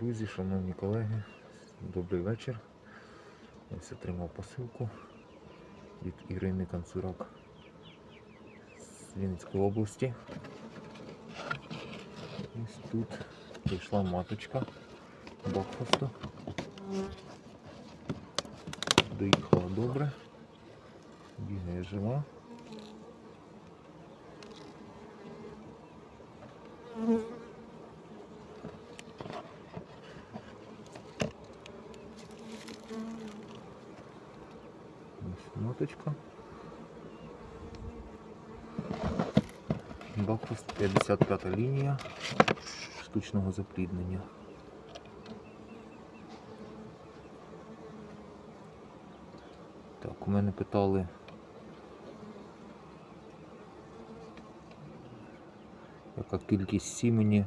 Друзі, шановні колеги, добрий вечір. Ось отримав посилку від Ірини Канцурак з Вінницької області. Ось тут прийшла маточка Бокфасту. Доїхала добре. Бігає жива. Ось маточка. Бакфаст 55 лінія штучного запліднення. Так, у мене питали. Яка кількість сімені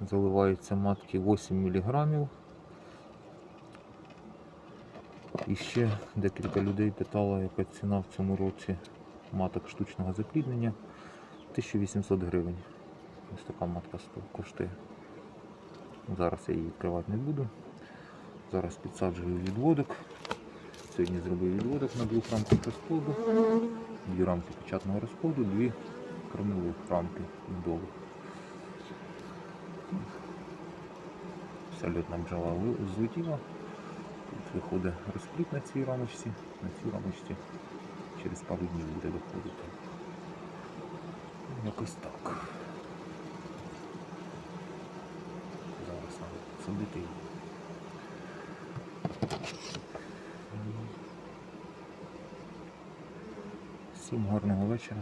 заливається матки 8 мг. І ще декілька людей питало, яка ціна в цьому році маток штучного запліднення. 1800 гривень. Ось така матка коштує. Зараз я її відкривати не буду. Зараз підсаджую відводок. Сьогодні зробив відводок на двох рамках розплоду. Дві рамки печатного розплоду, дві кормових рамки вдових. Льотна бджола злетіла. Виходить розпліт на цій рамочці. На цій рамочці через пару днів буде виходити. Якось так. Зараз треба садити її. Всім гарного вечора.